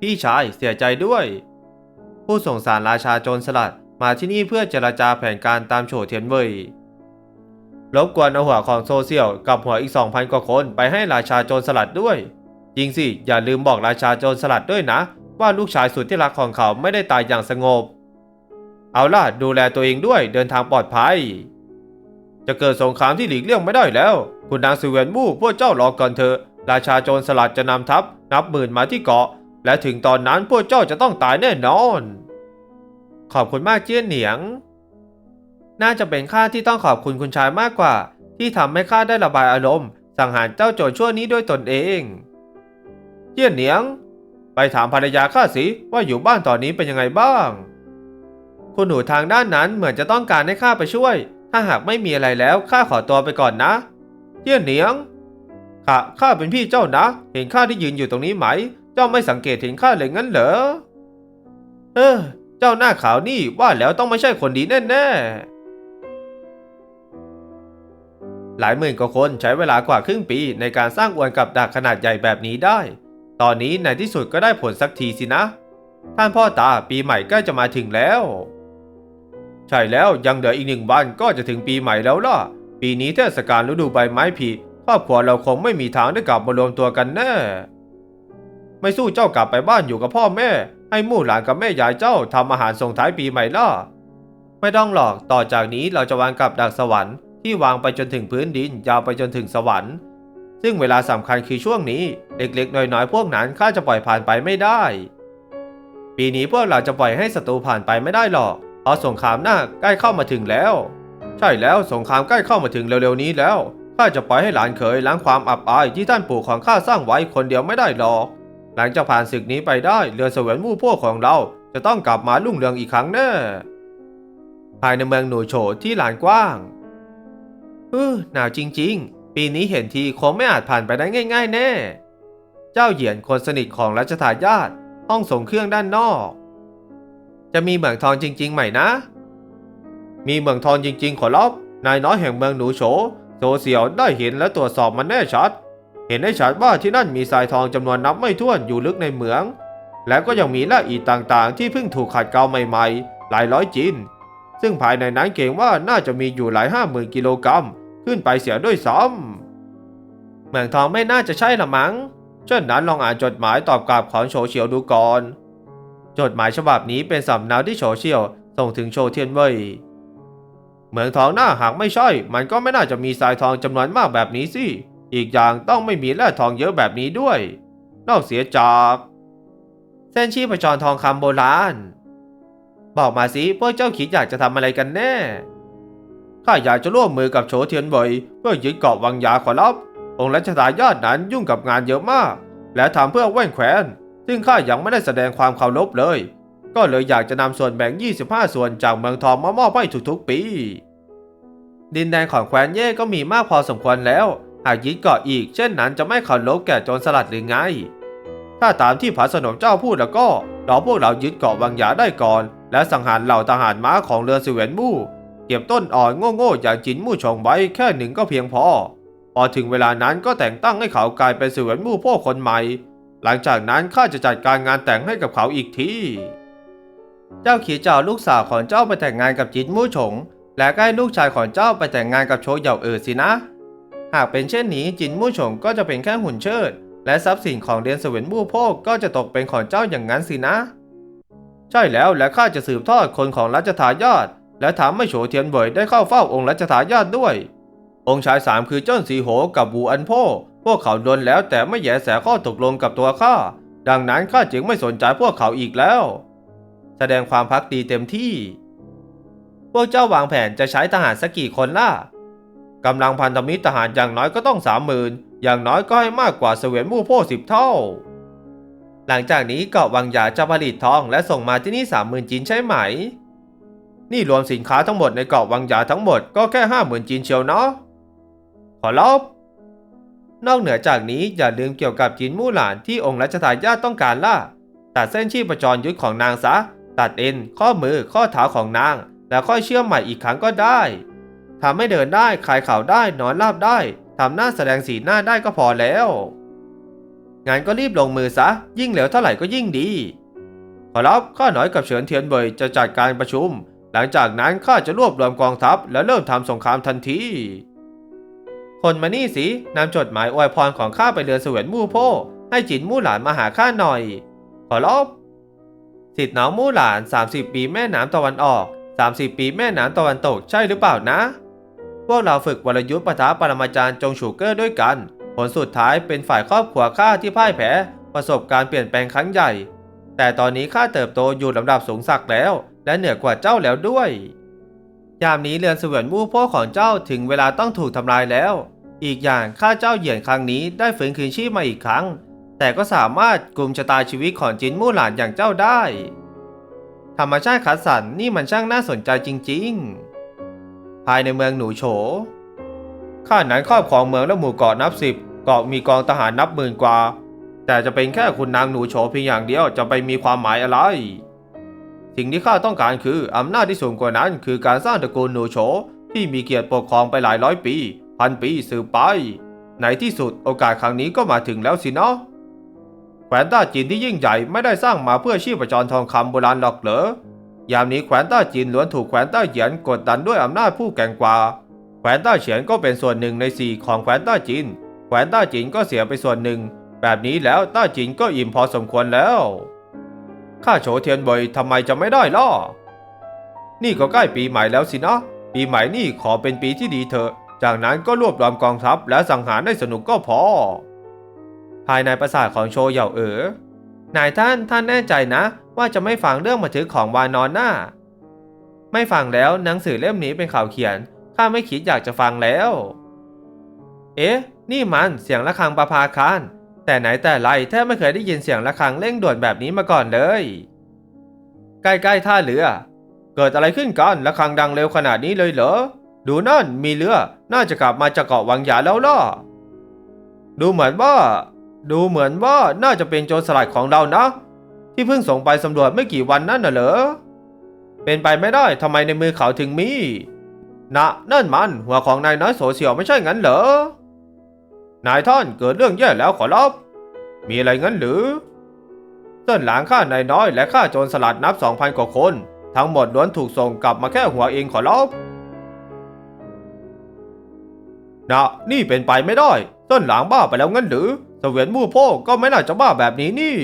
พี่ชายเสียใจด้วย ผู้ส่งสารราชาโจรสลัดมาที่นี่เพื่อเจรจาแผนการตามโฉเทียนเว่ยรบกวนเอาหัวของโซเชียลกับหัวอีก 2,000 กว่าคนไปให้ราชาโจรสลัดด้วย จริงสิ อย่าลืมบอกราชาโจรสลัดด้วยนะ ว่าลูกชายสุดที่รักของเขาไม่ได้ตายอย่างสงบ เอาล่ะ ดูแลตัวเองด้วยเดินทางปลอดภัย จะเกิดสงครามที่หลีกเลี่ยงไม่ได้แล้ว คุณนางซิเวนมู่พวกเจ้ารอก่อนเถอะราชาโจรสลัดจะนำทัพนับหมื่นมาที่เกาะ และถึงตอนนั้นพวกเจ้าจะต้องตายแน่นอน ขอบคุณมากเจี้ยนเหนียง น่าจะเป็นข้าที่ต้องขอบคุณคุณชายมากกว่า ที่ทำให้ข้าได้ระบายอารมณ์ สังหารเจ้าโจรชั่วนี้ด้วยตนเอง เจี้ยนเหนียง ไปถามภรรยาข้าสิว่าอยู่บ้านตอนนี้เป็นยังไงบ้าง คุณหนูทางด้านนั้นเหมือนจะต้องการให้ข้าไปช่วย ถ้าหากไม่มีอะไรแล้วข้าขอตัวไปก่อนนะ เจี้ยนเหนียงข้าข้าเป็นพี่เจ้านะ เห็นข้าที่ยืนอยู่ตรงนี้ไหม เจ้าไม่สังเกตเห็นข้าเลยงั้นเหรอ เออ เจ้าหน้าขาวนี่ว่าแล้วต้องไม่ใช่คนดีแน่ๆ หลายหมื่นกว่าคนใช้เวลากว่าครึ่งปีในการสร้างอวนกับดักขนาดใหญ่แบบนี้ได้ ตอนนี้ในที่สุดก็ได้ผลสักทีสินะ ท่านพ่อตาปีใหม่ใกล้จะมาถึงแล้ว ใช่แล้วยังเหลืออีกหนึ่งวันก็จะถึงปีใหม่แล้วล่ะ ปีนี้เทศกาลฤดูใบไม้ผลิครอบครัวเราคงไม่มีทางได้กลับมารวมตัวกันแน่ ไม่สู้เจ้ากลับไปบ้านอยู่กับพ่อแม่ ให้มู่หลานกับแม่ยายเจ้าทำอาหารส่งท้ายปีใหม่ล่ะ ไม่ต้องหรอก ต่อจากนี้เราจะวางกับดักสวรรค์ที่วางไปจนถึงพื้นดินยาวไปจนถึงสวรรค์ ซึ่งเวลาสำคัญคือช่วงนี้เล็กๆ น้อยๆ พวกนั้นข้าจะปล่อยผ่านไปไม่ได้ ปีนี้พวกเราจะปล่อยให้ศัตรูผ่านไปไม่ได้หรอกเพราะสงครามหน้าใกล้เข้ามาถึงแล้ว ใช่แล้วสงครามใกล้เข้ามาถึงเร็วๆนี้แล้วข้าจะปล่อยให้หลานเขยล้างความอับอายที่ท่านปู่ของข้าสร้างไว้คนเดียวไม่ได้หรอก หลังจากผ่านศึกนี้ไปได้เรือเสวียนมู่พวกของเราจะต้องกลับมารุ่งเรืองอีกครั้งแน่ภายในเมืองหนูโฉที่ลานกว้างเออหนาวจริง ๆ ปีนี้เห็นทีคงไม่อาจผ่านไปได้ง่าย ๆ แน่ เจ้าเหยียนคนสนิทของรัชทายาทห้องส่งเครื่องด้านนอก จะมีเหมืองทองจริงๆไหมนะ มีเหมืองทองจริง ๆ ขอรับนายน้อยแห่งเมืองหนูโฉโซเซียวได้เห็นและตรวจสอบมันแน่ชัด เห็นได้ชัดว่าที่นั่นมีทรายทองจำนวนนับไม่ถ้วนอยู่ลึกในเหมือง และก็ยังมีแร่อีกต่างๆ ที่เพิ่งถูกขัดเกลาใหม่ๆ หลายร้อยจิน ซึ่งภายในนั้นเกรงว่าน่าจะมีอยู่หลายห้าหมื่นกิโลกรัมขึ้นไปเสียด้วยซ้ำเหมืองทองไม่น่าจะใช่ละมั้งเช่นนั้นลองอ่านจดหมายตอบกลับของโฉเฉียวดูก่อน จดหมายฉบับนี้เป็นสำเนาที่โฉเฉียวส่งถึงโชเทียนเว่ยเหมืองทองหน้าหากไม่ใช่ มันก็ไม่น่าจะมีทรายทองจำนวนมากแบบนี้สิ อีกอย่างต้องไม่มีแร่ทองเยอะแบบนี้ด้วย นอกเสียจากเส้นชีพจรทองคำโบราณ บอกมาสิพวกเจ้าคิดอยากจะทำอะไรกันแน่ ข้าอยากจะร่วมมือกับโฉเทียนเว่ยเพื่อยึดเกาะวังยาขอรับ องค์รัชทายาทนั้นยุ่งกับงานเยอะมาก และทำเพื่อแว่นแขวน ซึ่งข้ายังไม่ได้แสดงความเคารพเลย ก็เลยอยากจะนำส่วนแบ่ง 25 ส่วนจากเมืองทองมามอบให้ทุกๆปี ดินแดนของแคว้นเย่ก็มีมากพอสมควรแล้ว หากยึดเกาะอีก เช่นนั้นจะไม่เคารพแก่โจรสลัดหรือไง ถ้าตามที่พระสนมเจ้าพูดแล้วก็รอพวกเรายึดเกาะวังยาได้ก่อน และสังหารเหล่าทหารม้าของเรือสิเวนมู่เก็บต้นอ่อนโง่ๆอย่างจินมู่ชงไว้แค่หนึ่งก็เพียงพอ พอถึงเวลานั้นก็แต่งตั้งให้เขากลายเป็นสิเวนมู่พ่อคนใหม่ หลังจากนั้นข้าจะจัดการงานแต่งให้กับเขาอีกทีเจ้าขีเจ้าลูกสาวของเจ้าไปแต่งงานกับจินมู่ฉงและก็ให้ลูกชายของเจ้าไปแต่งงานกับโชเหย่าเอ๋อสินะ หากเป็นเช่นนี้จินมู่ฉงก็จะเป็นแค่หุ่นเชิด และทรัพย์สินของเรียนเสวียนมู่โพกก็จะตกเป็นของเจ้าอย่างนั้นสินะ ใช่แล้วและข้าจะสืบทอดคนของรัชทายาทและถามให้โฉเทียนเบยได้เข้าเฝ้าองค์รัชทายาทด้วย องค์ชายสามคือเจิ้นสีโหกับบูอันโพพวกเขาโดนแล้วแต่ไม่แยแสข้อตกลงกับตัวข้าดังนั้นข้าจึงไม่สนใจพวกเขาอีกแล้ว แสดงความพักดีเต็มที่ พวกเจ้าวางแผนจะใช้ทหารสักกี่คนล่ะ กำลังพันธมิตรทหารอย่างน้อยก็ต้องสามหมื่นอย่างน้อยก็ให้มากกว่าเสวียนมู่โพสิบเท่า หลังจากนี้เกาะวังหยาจะผลิตทองและส่งมาที่นี่สามหมื่นจีนใช่ไหม นี่รวมสินค้าทั้งหมดในเกาะวังหยาทั้งหมดก็แค่ห้าหมื่นจีนเชียวเนาะขอรับนอกเหนือจากนี้อย่าลืมเกี่ยวกับจินมู่หลานที่องค์รัชทายาทต้องการล่ะ ตัดเส้นชีพจรยุทธของนางซะ ตัดเอ็น ข้อมือข้อเท้าของนาง แล้วค่อยเชื่อมใหม่อีกครั้งก็ได้ ทำให้เดินได้คลายเข่าได้นอนราบได้ทำหน้าแสดงสีหน้าได้ก็พอแล้วงานก็รีบลงมือซะ ยิ่งเร็วเท่าไหร่ก็ยิ่งดี ขอรับข้าน้อยกับเฉินเทียนเบยจะจัดการประชุม หลังจากนั้นข้าจะรวบรวมกองทัพ และเริ่มทำสงครามทันที คนมานี่สินำจดหมายอวยพรของข้าไปเรือนเสวียนมู่โพให้จินมู่หลานมาหาข้าหน่อย ขอรับสิทธิ์น้องมู่หลาน 30 ปีแม่น้ำตะวันออก 30 ปีแม่น้ำตะวันตกใช่หรือเปล่านะ พวกเราฝึกวรยุทธ์ปะทะปรมาจารย์จงฉูเกอร์ด้วยกัน ผลสุดท้ายเป็นฝ่ายครอบครัวข้าที่พ่ายแพ้ ประสบการเปลี่ยนแปลงครั้งใหญ่ แต่ตอนนี้ข้าเติบโตอยู่ลำดับสูงสักแล้ว และเหนือกว่าเจ้าแล้วด้วย ยามนี้เรือนเสวียนมู่โพของเจ้าถึงเวลาต้องถูกทำลายแล้ว อีกอย่างข้าเจ้าเหยียนครั้งนี้ได้ฝืนคืนชีพมาอีกครั้ง แต่ก็สามารถกลุ่มชะตาชีวิตของจินมู่หลานอย่างเจ้าได้ ธรรมชาติคัดสรรนี่มันช่างน่าสนใจจริง ๆ ภายในเมืองหนูโฉข้านั้นครอบครองเมืองและหมู่เกาะนับสิบเกาะมีกองทหารนับหมื่นกว่า แต่จะเป็นแค่คุณนางหนูโฉเพียงอย่างเดียวจะไปมีความหมายอะไร สิ่งที่ข้าต้องการคืออำนาจที่สูงกว่านั้นคือการสร้างตระกูลหนูโฉที่มีเกียรติปกครองไปหลายร้อยปี พันปีสืบไป ในที่สุดโอกาสครั้งนี้ก็มาถึงแล้วสินะแขวนต้าจีนที่ยิ่งใหญ่ไม่ได้สร้างมาเพื่อชีพจรทองคำโบราณหรอกเหรอ ยามนี้แขวนต้าจีนล้วนถูกแขวนต้าเหยียนกดดันด้วยอำนาจผู้แก่งกว่า แขวนต้าเฉียนก็เป็นส่วนหนึ่งในสี่ของแขวนต้าจีน แขวนต้าจีนก็เสียไปส่วนหนึ่ง แบบนี้แล้วต้าจีนก็อิ่มพอสมควรแล้วข้าโฉเทียนเบยทำไมจะไม่ได้ล่ะ นี่ก็ใกล้ปีใหม่แล้วสินะ ปีใหม่นี่ขอเป็นปีที่ดีเถอะ จากนั้นก็รวบรวมกองทัพและสังหารได้สนุกก็พอ ภายในปราสาทของโชเหย่าเอ๋อ นายท่านท่านแน่ใจนะ ว่าจะไม่ฟังเรื่องบันทึกของวานอนหน้า ไม่ฟังแล้วหนังสือเล่มนี้เป็นข่าวเขียน ข้าไม่คิดอยากจะฟังแล้ว เอ๊ะ นี่มันเสียงะระฆังประภาคารแต่ไหนแต่ไรแทบไม่เคยได้ยินเสียงะระฆังเร่งด่วนแบบนี้มาก่อนเลย ใกล้ๆท่าเรือ เกิดอะไรขึ้นกันระฆังดังเร็วขนาดนี้เลยเหรอ ดูนั่นมีเรือ น่าจะกลับมาจากเกาะวังหยาแล้วล่ะ ดูเหมือนว่า ดูเหมือนว่าน่าจะเป็นโจรสลัดของเรานะ ที่เพิ่งส่งไปสำรวจไม่กี่วันนั่นน่ะเหรอ เป็นไปไม่ได้ทำไมในมือเขาถึงมี นะนั่นมันหัวของนายน้อยโสเสียวไม่ใช่งั้นเหรอ นายท่านเกิดเรื่องแย่แล้วขอรับ มีอะไรงั้นหรือเส้นหลางข้านายน้อยและข้าโจรสลัดนับสองพันกว่าคน ทั้งหมดล้วนถูกส่งกลับมาแค่หัวเองขอรับนะนี่เป็นไปไม่ได้ต้นหลางบ้าไปแล้วงั้นหรือ เสวียนมู่โพก็ไม่น่าจะบ้าแบบนี้นี่